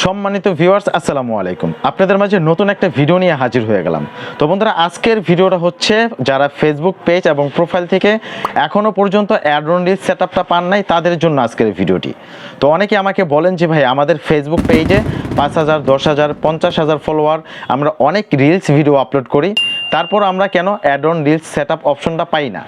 সম্মানিত ভিউয়ার্স, আসসালামু আলাইকুম। আপনাদের মাঝে নতুন একটা ভিডিও নিয়ে হাজির হয়ে গেলাম। তো বন্ধুরা, আজকের ভিডিওটা হচ্ছে যারা ফেসবুক পেজ এবং প্রোফাইল থেকে এখনও পর্যন্ত অ্যাডরন রিল সেট আপটা পান নাই, তাদের জন্য আজকের ভিডিওটি। তো অনেকে আমাকে বলেন যে, ভাই, আমাদের ফেসবুক পেজে পাঁচ হাজার, দশ হাজার, পঞ্চাশ হাজার ফলোয়ার আমরা অনেক রিলস ভিডিও আপলোড করি। তারপর আমরা কেন অ্যাডন রিলস সেট আপ অপশনটা পাই না?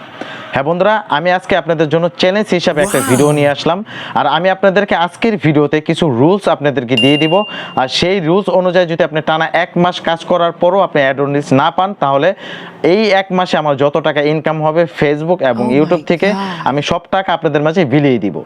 হ্যাঁ বন্ধুরা আমি আজকে আপনাদের জন্য চ্যালেঞ্জ হিসাবে একটা ভিডিও নিয়ে আসলাম। আর আমি আপনাদেরকে আজকের ভিডিওতে কিছু রুলস আপনাদেরকে দিয়ে দিব। আর সেই রুলস অনুযায়ী যদি আপনি টানা এক মাস কাজ করার পরও আপনি অ্যাডোনিস না পান তাহলে এই এক মাসে আমার যত টাকা ইনকাম হবে ফেসবুক এবং Oh ইউটিউব থেকে আমি সব টাকা আপনাদের মাঝে বিলিয়ে দিব।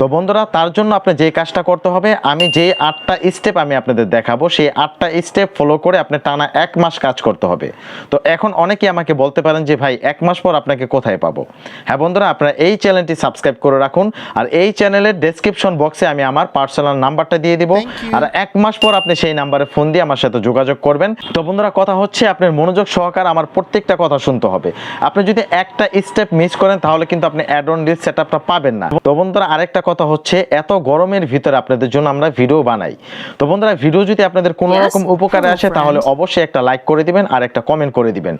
তো বন্ধুরা তার জন্য আপনি যে কাজটা করতে হবে আমি যে আটটা স্টেপ আমি আপনাদের দেখাবো সেই আটটা স্টেপ ফলো করে আপনি টানা এক মাস কাজ করতে হবে। তো এখন অনেকেই আমাকে বলতে পারেন যে ভাই এক মাস পর আপনাকে কোথায় পাবো? হ্যাঁ বন্ধুরা আপনারা এই চ্যানেলটি সাবস্ক্রাইব করে রাখুন আর এই চ্যানেলের ডেসক্রিপশন বক্সে আমি আমার পার্সোনাল নাম্বারটা দিয়ে দিব। আর এক মাস পর আপনি সেই নাম্বারে ফোন দিয়ে আমার সাথে যোগাযোগ করবেন। তো বন্ধুরা কথা হচ্ছে আপনার মনোযোগ সহকার আমার প্রত্যেকটা কথা শুনতে হবে। আপনি যদি একটা স্টেপ মিস করেন তাহলে কিন্তু আপনি অ্যাড অন রিল সেট পাবেন না। তো বন্ধুরা আরেকটা কথা হচ্ছে এত গরমের ভিতরে আপনাদের জন্য আমরা ভিডিও বানাই। তো বন্ধুরা ভিডিও যদি আপনাদের কোনো রকম উপকারে আসে তাহলে অবশ্যই একটা লাইক করে দিবেন আর একটা কমেন্ট করে দিবেন।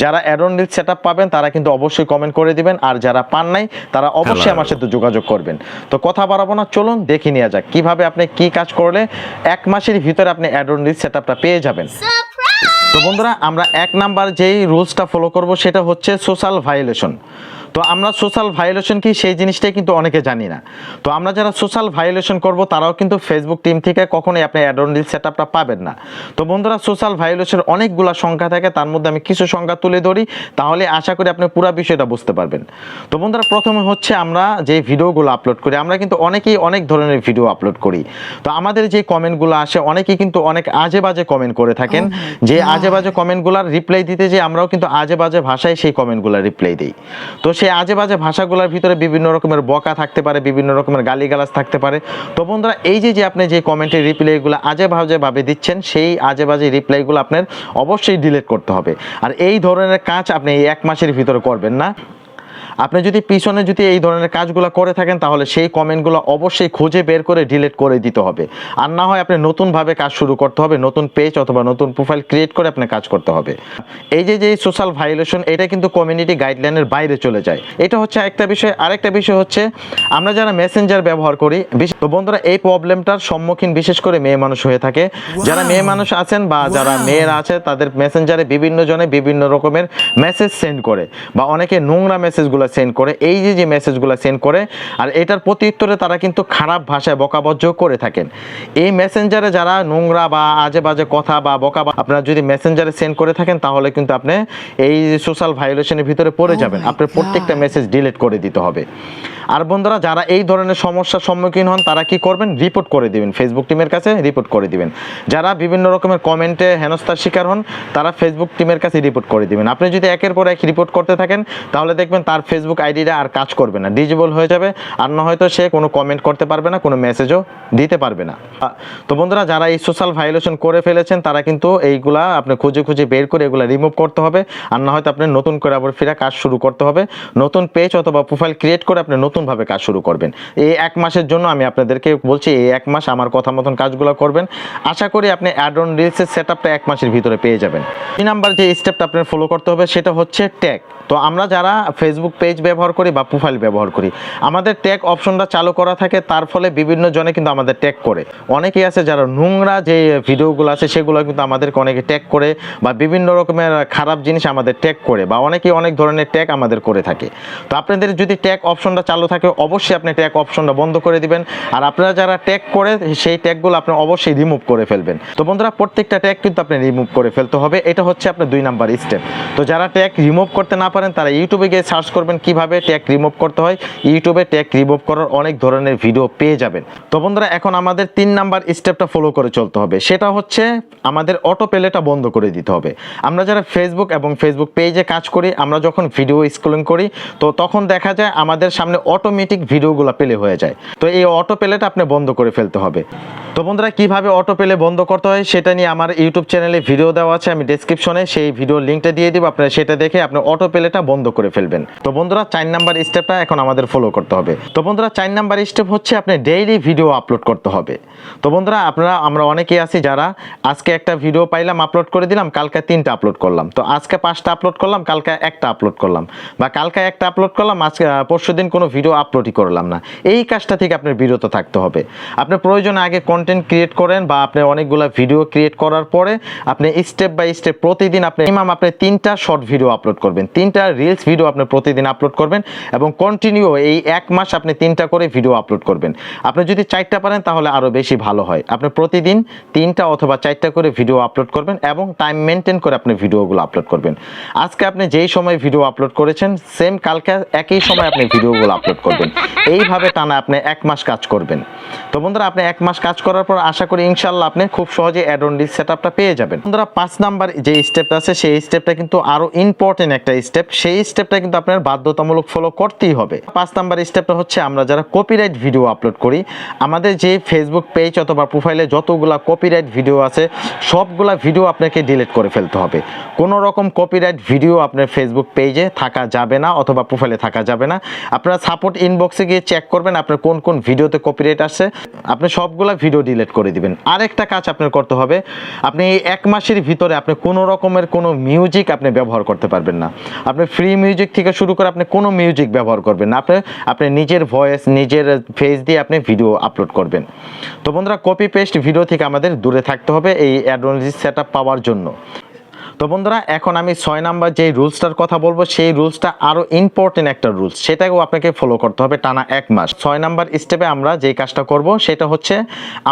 যারা অ্যাড অন রিল সেট পাবেন তারা কিন্তু অবশ্যই কমেন্ট করে দিবেন আর যারা পান নাই তারা অবশ্যই আমার সাথে যোগাযোগ করবেন। তো কথা বাড়াবো না চলুন দেখে নেওয়া যাক কীভাবে আপনি কি কাজ করলে এক মাসের ভিতরে আপনি অ্যাড অন রিল সেট পেয়ে যাবেন। তো বন্ধুরা আমরা এক নাম্বার যেই রুলসটা ফলো করব সেটা হচ্ছে সোশ্যাল ভায়োলেশন তো আমরা সোশ্যাল ভায়োলেশন কি সেই জিনিসটাই কিন্তু অনেকে জানি না। তো আমরা যারা সোশ্যাল ভায়োলেশন করব তারাও কিন্তু ফেসবুক টিম থেকে কখনোই আপনি অ্যাডন রিল সেট পাবেন না। তো বন্ধুরা সোশ্যাল ভায়োলেশন অনেকগুলো সংখ্যা থাকে তার মধ্যে আমি কিছু সংখ্যা তুলে ধরি তাহলে আশা করি আপনি পুরো বিষয়টা বুঝতে পারবেন। তো বন্ধুরা প্রথমে হচ্ছে আমরা যে ভিডিওগুলো আপলোড করি আমরা কিন্তু অনেকেই অনেক ধরনের ভিডিও আপলোড করি। তো আমাদের যে কমেন্টগুলো আসে অনেকেই কিন্তু অনেক আজে বাজে কমেন্ট করে থাকেন। যে আজে বাজে কমেন্টগুলোর রিপ্লাই দিতে যে আমরাও কিন্তু আজে বাজে ভাষায় সেই কমেন্টগুলো রিপ্লাই দিই। তো সেই আজে বাজে ভাষাগুলোর ভিতরে বিভিন্ন রকমের বকা থাকতে পারে, বিভিন্ন রকমের গালিগালাজ থাকতে পারে। তো বন্ধুরা, এই যে যে আপনি যে কমেন্টের রিপ্লাইগুলো আজে ভাজে ভাবে দিচ্ছেন, সেই আজে বাজে রিপ্লাইগুলো আপনার অবশ্যই ডিলিট করতে হবে। আর এই ধরনের কাজ আপনি এই এক মাসের ভিতরে করবেন না। আপনি যদি পিছনে যদি এই ধরনের কাজগুলো করে থাকেন তাহলে সেই কমেন্টগুলো অবশ্যই খুঁজে বের করে ডিলিট করে দিতে হবে। আর না হয় আপনি নতুনভাবে কাজ শুরু করতে হবে নতুন পেজ অথবা নতুন প্রোফাইল ক্রিয়েট করে আপনি কাজ করতে হবে। এই যে যে সোশ্যাল ভাইলেশন এটা কিন্তু কমিউনিটি গাইডলাইনের বাইরে চলে যায়। এটা হচ্ছে একটা বিষয়। আরেকটা বিষয় হচ্ছে আমরা যারা মেসেঞ্জার ব্যবহার করি তো বন্ধুরা এই প্রবলেমটার সম্মুখীন বিশেষ করে মেয়ে মানুষ হয়ে থাকে। যারা মেয়ে মানুষ আছেন বা যারা. মেয়েরা আছে তাদের মেসেঞ্জারে বিভিন্ন জনে বিভিন্ন রকমের মেসেজ সেন্ড করে। বা অনেকে নোংরা মেসেজগুলো সেন্ড করে এই যে যে মেসেজগুলো সেন্ড করে আর এটার প্রতি উত্তরে তারা কিন্তু খারাপ ভাষায় বকাবজ্জ করে থাকেন। এই মেসেঞ্জারে যারা নোংরা বা আজে বাজে কথা বা বকা আপনারা যদি মেসেঞ্জারে সেন্ড করে থাকেন তাহলে কিন্তু আপনি এই সোশ্যাল ভায়োলেশনের ভিতরে পড়ে Oh যাবেন। আপনার প্রত্যেকটা মেসেজ ডিলিট করে দিতে হবে। আর বন্ধুরা যারা এই ধরনের সমস্যার সম্মুখীন হন তারা কি করবেন? রিপোর্ট করে দিবেন। ফেসবুক টিমের কাছে রিপোর্ট করে দিবেন। যারা বিভিন্ন রকমের কমেন্টে হেনস্থার শিকার হন তারা ফেসবুক টিমের কাছে রিপোর্ট করে দিবেন। আপনি যদি একের পর এক রিপোর্ট করতে থাকেন তাহলে দেখবেন তার ফেসবুক আইডিটা আর কাজ করবে না। ডিজেবল হয়ে যাবে, আর না হয়তো সে কোনো কমেন্ট করতে পারবে না, কোনো মেসেজও দিতে পারবে না। তো বন্ধুরা, যারা এই সোশ্যাল ভায়োলেশন করে ফেলেছেন, তারা কিন্তু এইগুলা আপনি খুঁজে খুঁজে বের করে এগুলা রিমুভ করতে হবে, আর না হয়তো আপনি নতুন করে আবার ফিরে কাজ শুরু করতে হবে। নতুন পেজ অথবা প্রোফাইল ক্রিয়েট করে আপনি নতুনভাবে কাজ শুরু করবেন। এই এক মাসের জন্য আমি আপনাদেরকে বলছি, এই এক মাস আমার কথা মতন কাজগুলো করবেন। আশা করি আপনি অ্যাড অন রিলসের সেট আপটা এক মাসের ভিতরে পেয়ে যাবেন। দুই নাম্বার যে স্টেপটা আপনার ফলো করতে হবে, সেটা হচ্ছে ট্যাগ তো আমরা যারা ফেসবুক পেজ ব্যবহার করি বা প্রোফাইল ব্যবহার করি। আমাদের ট্যাগ অপশনটা চালু করা থাকে, তার ফলে বিভিন্ন জনে কিন্তু আমাদের ট্যাগ করে। অনেকেই আছে যারা নোংরা যে ভিডিওগুলো আছে, সেগুলো কিন্তু আমাদেরকে অনেকে ট্যাগ করে বা বিভিন্ন রকমের খারাপ জিনিস আমাদের ট্যাগ করে বা অনেকেই অনেক ধরনের ট্যাগ আমাদের করে থাকে। তো আপনাদের যদি ট্যাগ অপশনটা চালু থাকে, অবশ্যই আপনি ট্যাগ অপশনটা বন্ধ করে দিবেন। আর আপনারা যারা ট্যাগ করে, সেই ট্যাগগুলো আপনি অবশ্যই রিমুভ করে ফেলবেন। তো বন্ধুরা, প্রত্যেকটা ট্যাগ কিন্তু আপনি রিমুভ করে ফেলতে হবে। এটা হচ্ছে আপনার দুই নাম্বার স্টেপ তো যারা ট্যাগ রিমুভ করতে না পারেন, তারা ইউটিউবে গিয়ে সার্চ করবেন কীভাবে ট্যাগ রিমুভ করতে হয়। ইউটিউবে ট্যাগ রিমুভ করার অনেক ধরনের ভিডিও পেয়ে যাবেন। তো বন্ধুরা, এখন আমাদের তিন নাম্বার স্টেপটা ফলো করে চলতে হবে। সেটা হচ্ছে আমাদের অটো পেলেটা বন্ধ করে দিতে হবে। আমরা যারা ফেসবুক এবং ফেসবুক পেজে কাজ করি, আমরা যখন ভিডিও স্ক্রলিং করি, তো তখন দেখা যায় আমাদের সামনে অটোমেটিক ভিডিওগুলো পেলে হয়ে যায়। তো এই অটো পেলেটা আপনি বন্ধ করে ফেলতে হবে। তো বন্ধুরা, কীভাবে অটো পেলে বন্ধ করতে হয় সেটা নিয়ে আমার ইউটিউব চ্যানেলে ভিডিও দেওয়া আছে, আমি ডেসক্রিপশনে সেই ভিডিও লিঙ্কটা দিয়ে দিব। আপনারা সেটা দেখে আপনি অটো পেলেটা বন্ধ করে ফেলবেন। তো বন্ধুরা, চার নাম্বার স্টেপটা এখন আমাদের ফলো করতে হবে। তো বন্ধুরা, চার নাম্বার স্টেপ হচ্ছে আপনি ডেইলি ভিডিও আপলোড করতে হবে। তো বন্ধুরা, আপনারা, আমরা অনেকেই আছি যারা আজকে একটা ভিডিও পাইলাম আপলোড করে দিলাম, কালকে তিনটা আপলোড করলাম। তো আজকে পাঁচটা আপলোড করলাম, কালকে একটা আপলোড করলাম। বা কালকে একটা আপলোড করলাম, আজকে পরশু দিন কোনো ভিডিও আপলোডই করলাম না। এই কাজটা থেকে আপনার বিরত থাকতে হবে। আপনি প্রয়োজনে আগে কন্টেন্ট ক্রিয়েট করেন বা আপনি অনেকগুলো ভিডিও ক্রিয়েট করার পরে আপনি স্টেপ বাই স্টেপ প্রতিদিন আপনি মিনিমাম আপনি তিনটা শর্ট ভিডিও আপলোড করবেন। তিনটা রিলস ভিডিও আপনি প্রতিদিন আপলোড করবেন এবং কন্টিনিউ এই এক মাস আপনি তিনটা করে ভিডিও আপলোড করবেন। আপনি যদি চারটা পারেন তাহলে আরও বেশি ভালো হয়। আপনি প্রতিদিন তিনটা অথবা চারটা করে ভিডিও আপলোড করবেন এবং টাইম মেনটেন করে আপনি ভিডিওগুলো আপলোড করবেন। আজকে আপনি যেই সময় ভিডিও আপলোড করেছেন সেম কালকে একই সময় আপনি ভিডিওগুলো আপলোড করবেন। এইভাবে টানা আপনি এক মাস কাজ করবেন। তো বন্ধুরা, আপনি এক মাস কাজ করার পর আশা করি ইনশাল্লাহ আপনি খুব সহজে অ্যাডন ডিল সেট আপটা পেয়ে যাবেন। বন্ধুরা, পাঁচ নাম্বার যে স্টেপটা আছে, সেই স্টেপটা কিন্তু আরও ইম্পর্টেন্ট একটা স্টেপ সেই স্টেপটা কিন্তু আপনার বাধ্যতামূলক ফলো করতেই হবে। পাঁচ নাম্বার স্টেপটা হচ্ছে আমরা যারা কপিরাইট ভিডিও আপলোড করি, আমাদের যে ফেসবুক পেজ অথবা প্রোফাইলে যতগুলা কপিরাইট ভিডিও আছে, সবগুলা ভিডিও আপনাকে ডিলিট করে ফেলতে হবে। কোনো রকম কপিরাইট ভিডিও আপনার ফেসবুক পেজে থাকা যাবে না অথবা প্রোফাইলে থাকা যাবে না। আপনারা সাপোর্ট ইনবক্সে গিয়ে চেক করবেন আপনার কোন কোন ভিডিওতে কপিরাইট আসছে। আপনি সবগুলা ভিডিও ডিলিট করে দিবেন। আরেকটা কাজ আপনার করতে হবে, আপনি এক মাসের ভিতরে আপনি কোনো রকমের কোনো মিউজিক আপনি ব্যবহার করতে পারবেন না। আপনি ফ্রি মিউজিক থেকে শুরু করে আপনি কোনো মিউজিক ব্যবহার করবেন না। আপনি আপনি নিজের ভয়েস নিজের ফেস দিয়ে আপনি ভিডিও আপলোড করবেন। তো বন্ধুরা কপি পেস্ট ভিডিও থেকে আমাদের দূরে থাকতে হবে এই অ্যাডোলজি সেট পাওয়ার জন্য। তো বন্ধুরা, এখন আমি ছয় নাম্বার যে রুলসটার কথা বলব, সেই রুলসটা আরও ইম্পর্টেন্ট একটা রুলস। সেটাকেও আপনাকে ফলো করতে হবে টানা এক মাস। ছয় নাম্বার স্টেপে আমরা যে কাজটা করব, সেটা হচ্ছে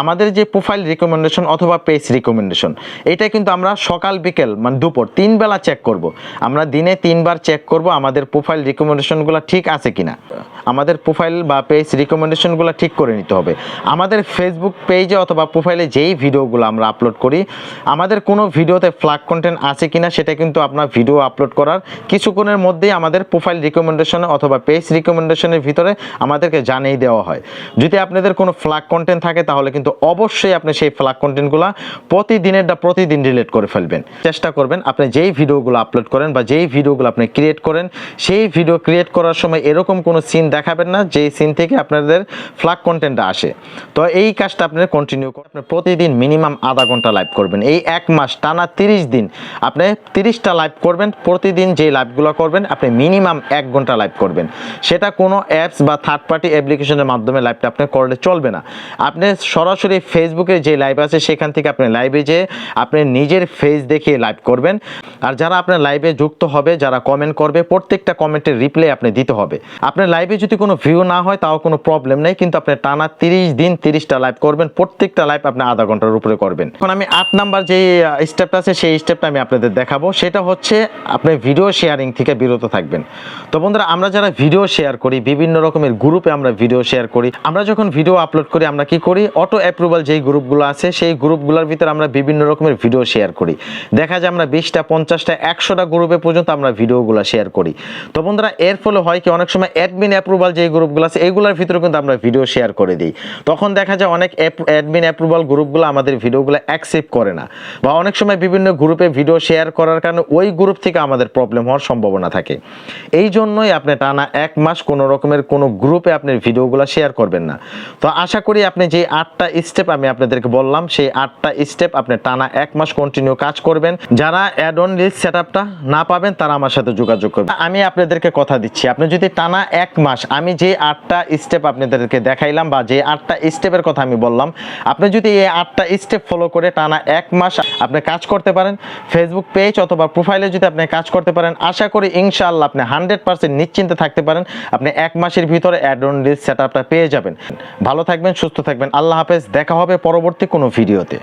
আমাদের যে প্রোফাইল রিকমেন্ডেশন অথবা পেজ রিকমেন্ডেশন এটা কিন্তু আমরা সকাল, বিকেল মানে দুপুর, তিন বেলা চেক করব। আমরা দিনে তিনবার চেক করব আমাদের প্রোফাইল রিকমেন্ডেশনগুলো ঠিক আছে কিনা। আমাদের প্রোফাইল বা পেজ রিকমেন্ডেশনগুলো ঠিক করে নিতে হবে। আমাদের ফেসবুক পেজে অথবা প্রোফাইলে যেই ভিডিওগুলো আমরা আপলোড করি, আমাদের কোনো ভিডিওতে ফ্ল্যাগ কন্টেন্ট আছে কিনা সেটা কিন্তু আপনার ভিডিও আপলোড করার কিছুক্ষণের মধ্যেই আমাদের প্রোফাইল রিকমেন্ডেশনে অথবা পেজ রিকমেন্ডেশনের ভিতরে আমাদেরকে জানিয়ে দেওয়া হয়। যদি আপনাদের কোনো ফ্ল্যাগ কন্টেন্ট থাকে, তাহলে কিন্তু অবশ্যই আপনি সেই ফ্ল্যাগ কন্টেন্টগুলো প্রতিদিনেরটা প্রতিদিন ডিলিট করে ফেলবেন। চেষ্টা করবেন আপনি যেই ভিডিওগুলো আপলোড করেন বা যেই ভিডিওগুলো আপনি ক্রিয়েট করেন, সেই ভিডিও ক্রিয়েট করার সময় এরকম কোনো সিন দেখাবেন না, যেই সিন থেকে আপনাদের ফ্ল্যাগ কন্টেন্টটা আসে। তো এই কাজটা আপনার কন্টিনিউ করেন আপনি প্রতিদিন মিনিমাম আধা ঘণ্টা লাইভ করবেন। এই এক মাস, টানা তিরিশ দিন আপনি তিরিশটা লাইভ করবেন, প্রতিদিন যে লাইভগুলো করবেন, আপনি মিনিমাম এক ঘণ্টা লাইভ করবেন। সেটা কোনো অ্যাপস বা থার্ড পার্টি অ্যাপ্লিকেশনের মাধ্যমে লাইভটা আপনি করলে চলবে না। আপনি সরাসরি ফেসবুকে যে লাইভ আছে, সেখান থেকে আপনি লাইভে যেয়ে আপনি নিজের ফেস দেখিয়ে লাইভ করবেন। আর যারা আপনার লাইভে যুক্ত হবে, যারা কমেন্ট করবে, প্রত্যেকটা কমেন্টের রিপ্লাই আপনি দিতে হবে। আপনার লাইভে যদি কোনো ভিউ না হয়, তাও কোনো প্রবলেম নেই, কিন্তু আপনি টানা তিরিশ দিন তিরিশটা লাইভ করবেন, প্রত্যেকটা লাইভ আপনি আধা ঘণ্টার উপরে করবেন। এখন আমি আট নাম্বার যে স্টেপটা আছে, সেই স্টেপটা আমি আপনাদের দেখাবো। সেটা হচ্ছে, আপনি ভিডিও শেয়ারিং থেকে বিরত থাকবেন। তো বন্ধুরা, আমরা যারা ভিডিও শেয়ার করি, বিভিন্ন রকমের গ্রুপে আমরা ভিডিও শেয়ার করি। আমরা যখন ভিডিও আপলোড করি, আমরা কি করি? অটো অ্যাপ্রুভাল যেই গ্রুপগুলো আছে, সেই গ্রুপগুলোর ভিতরে আমরা বিভিন্ন রকমের ভিডিও শেয়ার করি। দেখা যায় আমরা বিশটা পঞ্চাশটা, একশোটা গ্রুপে পর্যন্ত আমরা ভিডিওগুলো শেয়ার করি। তো বন্ধুরা, এর ফলে হয় কি, অনেক সময় অ্যাডমিন অ্যাপ্রুভাল যে গ্রুপগুলো আছে এইগুলোর ভিতরে কিন্তু আমরা ভিডিও শেয়ার করে দিই। তখন দেখা যায় অনেক অ্যাডমিন অ্যাপ্রুভাল গ্রুপগুলো আমাদের ভিডিওগুলো অ্যাকসেপ্ট করে না। বা অনেক সময় বিভিন্ন গ্রুপে ভিডিও শেয়ার করার কারণে ওই গ্রুপ থেকে আমাদের প্রবলেম হওয়ার সম্ভাবনা থাকে। এই জন্যই আপনি টানা এক মাস কোনো রকমের কোনো গ্রুপে আপনি ভিডিওগুলো শেয়ার করবেন না। তো আশা করি আপনি যে আটটা স্টেপ আমি আপনাদেরকে বললাম, সেই আটটা স্টেপ আপনি টানা এক মাস কন্টিনিউ কাজ করবেন। যারা অ্যাড অন রিলস সেট না পাবেন, তারা আমার সাথে যোগাযোগ করবেন আমি আপনাদেরকে কথা দিচ্ছি, আপনি যদি টানা এক মাস, আমি যে আটটা স্টেপ আপনাদেরকে দেখাইলাম বা যে আটটা স্টেপের কথা আমি বললাম, আপনি যদি এই আটটা স্টেপ ফলো করে টানা এক মাস আপনি কাজ করতে পারেন ফেসবুক পেজ অথবা প্রোফাইলে যদি আপনি কাজ করতে পারেন, আশা করি ইনশাআল্লাহ আপনি হান্ড্রেড পার্সেন্ট নিশ্চিন্তে থাকতে পারেন, আপনি এক মাসের ভিতরে অ্যাড অন রিলস সেট পেয়ে যাবেন। ভালো থাকবেন, সুস্থ থাকবেন, আল্লাহ হাফেজ, দেখা হবে পরবর্তী কোনো ভিডিওতে